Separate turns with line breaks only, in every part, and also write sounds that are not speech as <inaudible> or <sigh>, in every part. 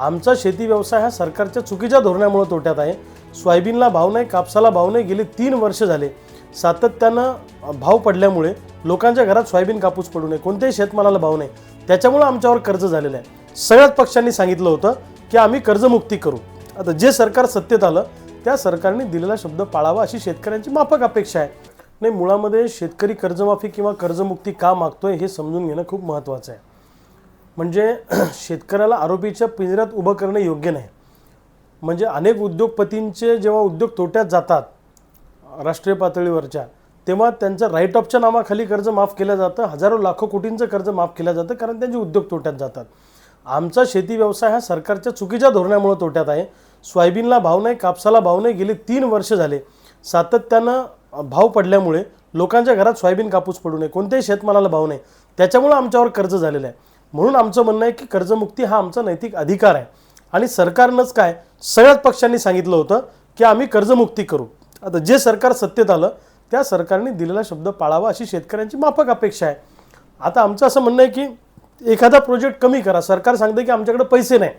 आमचा शेती व्यवसाय हा सरकारच्या चुकीच्या धोरणामुळे तोट्यात आहे. सोयाबीनला भाव नाही कापसाला भाव नाही. गेले तीन वर्ष झाले. सातत्यानं भाव पडल्यामुळे लोकांच्या घरात सोयाबीन कापूस पडू नये. कोणत्याही शेतमालाला भाव नाही. त्याच्यामुळं आमच्यावर कर्ज झालेलं आहे. सगळ्याच पक्षांनी सांगितलं होतं की आम्ही कर्जमुक्ती करू. आता जे सरकार सत्तेत आलं त्या सरकारने दिलेला शब्द पाळावा अशी शेतकऱ्यांची माफक अपेक्षा आहे. नाही मुळामध्ये शेतकरी कर्जमाफी किंवा कर्जमुक्ती का मागतोय हे समजून घेणं खूप महत्त्वाचं आहे. म्हणजे <clears throat> शेतकऱ्याला आरोपीच्या पिंजऱ्यात उभं करणं योग्य नाही. म्हणजे अनेक उद्योगपतींचे जेव्हा उद्योग तोट्यात जातात राष्ट्रीय पातळीवरच्या तेव्हा त्यांचं राईट ऑफच्या नावाखाली कर्ज माफ केलं जातं हजारो लाखो कोटींचं कर्ज माफ केलं जातं कारण त्यांचे उद्योग तोट्यात जातात. आमचा शेती व्यवसाय हा सरकारच्या चुकीच्या धोरणामुळे तोट्यात आहे. सोयाबीनला भाव नाही कापसाला भाव नाही गेले तीन वर्ष झाले. सातत्यानं भाव पडल्यामुळे लोकांच्या घरात सोयाबीन कापूस पडू नये कोणत्याही शेतमालाला भाव नाही. त्याच्यामुळं आमच्यावर कर्ज झालेलं आहे. म्हणून आमचं म्हणणं आहे की कर्जमुक्ती हा आमचा नैतिक अधिकार आहे. आणि सरकारनंच काय सगळ्याच पक्षांनी सांगितलं होतं की आम्ही कर्जमुक्ती करू. आता जे सरकार सत्तेत आलं त्या सरकारने दिलेला शब्द पाळावा अशी शेतकऱ्यांची माफक अपेक्षा आहे. आता आमचं असं म्हणणं आहे की एखादा प्रोजेक्ट कमी करा. सरकार सांगतं की आमच्याकडे पैसे नाही.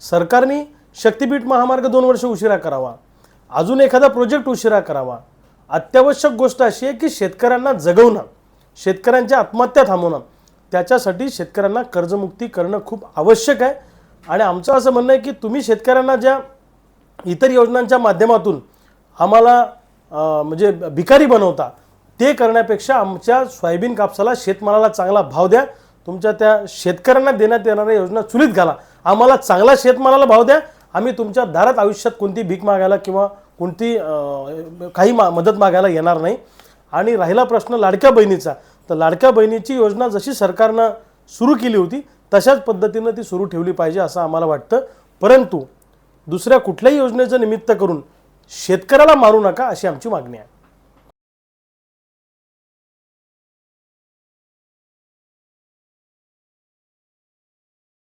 सरकारने शक्तीपीठ महामार्ग दोन वर्ष उशिरा करावा. अजून एखादा प्रोजेक्ट उशिरा करावा. अत्यावश्यक गोष्ट अशी आहे की शेतकऱ्यांना जगवणं शेतकऱ्यांच्या आत्महत्या थांबवणं. त्याच्यासाठी शेतकऱ्यांना कर्जमुक्ती करणं खूप आवश्यक आहे. आणि आमचं असं म्हणणं आहे की तुम्ही शेतकऱ्यांना ज्या इतर योजनांच्या माध्यमातून आम्हाला म्हणजे भिकारी बनवता ते करण्यापेक्षा आमच्या सोयाबीन कापसाला शेतमालाला चांगला भाव द्या. तुमच्या त्या शेतकऱ्यांना देण्यात येणाऱ्या योजना चुलीत घाला. आम्हाला चांगला शेतमालाला भाव द्या. आम्ही तुमच्या दारात आयुष्यात कोणती भीक मागायला किंवा कोणती काही मा मदत मागायला येणार नाही. आणि राहिला प्रश्न लाडक्या बहिणीचा. तर लाडक्या बहिणीची योजना जशी सरकारनं सुरू केली होती तशाच पद्धतीनं ती सुरू ठेवली पाहिजे असं आम्हाला वाटतं. परंतु दुसऱ्या कुठल्याही योजनेचं निमित्त करून शेतकऱ्याला मारू नका अशी आमची मागणी आहे.